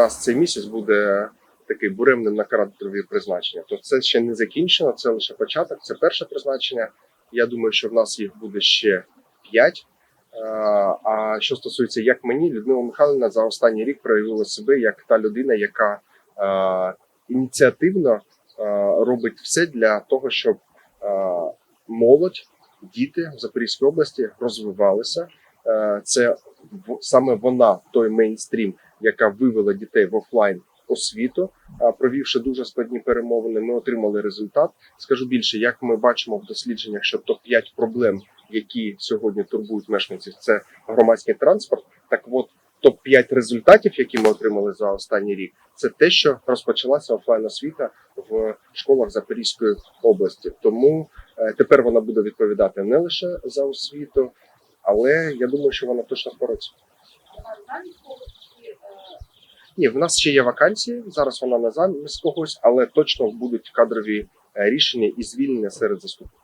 нас цей місяць буде такий буремним на кадрові призначення. То це ще не закінчено, це лише початок, це перше призначення. Я думаю, що в нас їх буде ще п'ять. Е, А що стосується як мені, Людмила Михайлівна за останній рік проявила себе як та людина, яка е, ініціативно е, робить все для того, щоб молодь, діти в Запорізькій області розвивалися. Е, Це саме вона, той мейнстрім, яка вивела дітей в офлайн освіту. Провівши дуже складні перемовини, ми отримали результат. Скажу більше, як ми бачимо в дослідженнях, що топ 5 проблем, які сьогодні турбують мешканців, це громадський транспорт. Так от топ 5 результатів, які ми отримали за останній рік, це те, що розпочалася офлайн освіта в школах Запорізької області. Тому е, тепер вона буде відповідати не лише за освіту, але я думаю, що вона точно впорається. Ні, в нас ще є вакансії. Зараз вона на замість когось, але точно будуть кадрові е, рішення і звільнення серед заступників.